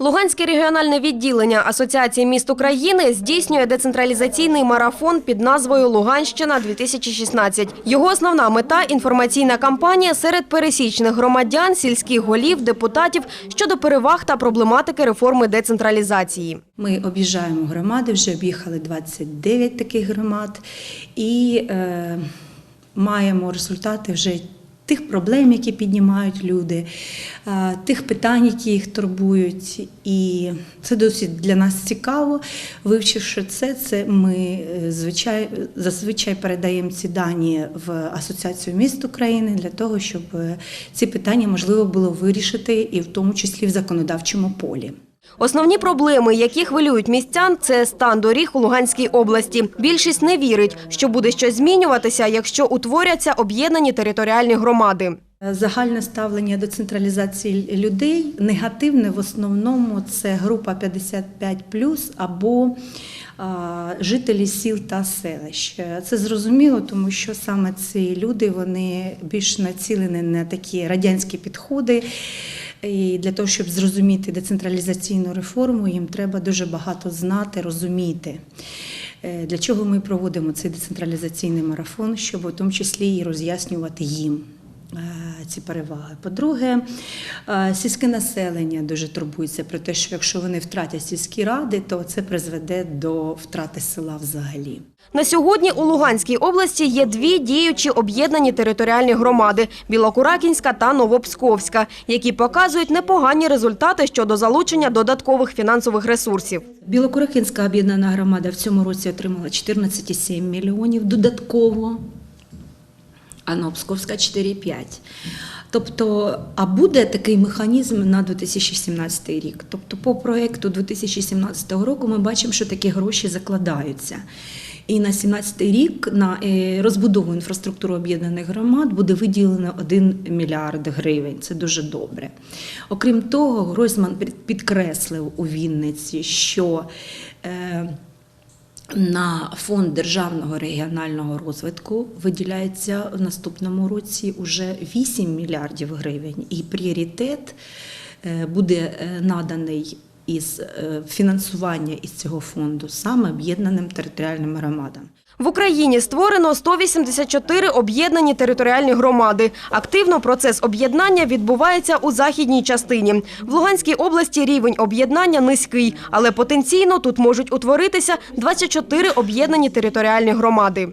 Луганське регіональне відділення Асоціації міст України здійснює децентралізаційний марафон під назвою Луганщина 2016 Його основна мета інформаційна кампанія серед пересічних громадян, сільських голів, депутатів щодо переваг та проблематики реформи децентралізації. Ми об'їжджаємо громади, вже об'їхали 29 таких громад і е, маємо результати вже тих проблем, які піднімають люди, е, тих питань, які їх турбують. І це досить для нас цікаво. Вивчивши це, це ми е, звичай, зазвичай передаємо ці дані в Асоціацію міст України для того, щоб е, ці питання можливо було вирішити, і в тому числі в законодавчому полі. Основні проблеми, які хвилюють містян, це стан доріг у Луганській області. Більшість не вірить, що буде щось змінюватися, якщо утворяться об'єднані територіальні громади. Загальне ставлення до централізації людей негативне в основному це група 55 або жителі сіл та селищ. Це зрозуміло, тому що саме ці люди вони більш націлені на такі радянські підходи. І для того, щоб зрозуміти децентралізаційну реформу, їм треба дуже багато знати, розуміти. Е, Для чого ми проводимо цей децентралізаційний марафон, щоб у тому числі і роз'яснювати їм ці переваги. По-друге, е, сільське населення дуже турбується про те, що якщо вони втратять сільські ради, то це призведе до втрати села взагалі. На сьогодні у Луганській області є дві діючі об'єднані територіальні громади – Білокуракінська та Новопсковська, які показують непогані результати щодо залучення додаткових фінансових ресурсів. Білокуракинська об'єднана громада в цьому році отримала 14,7 мільйонів додатково, а Новопсковська 4,5. Тобто, а буде такий механізм на 2017 рік. Тобто, по проєкту 2017 року ми бачимо, що такі гроші закладаються. І на 2017 рік на е, розбудову інфраструктури об'єднаних громад буде виділено 1 мільярд гривень. Це дуже добре. Окрім того, Гройсман підкреслив у Вінниці, що е, на фонд державного регіонального розвитку виділяється в наступному році уже 8 мільярдів гривень, і пріоритет е, буде е, наданий із е, фінансування із цього фонду саме об'єднаним територіальним громадам. В Україні створено 184 об'єднані територіальні громади. Активно процес об'єднання відбувається у західній частині. В Луганській області рівень об'єднання низький, але потенційно тут можуть утворитися 24 об'єднані територіальні громади.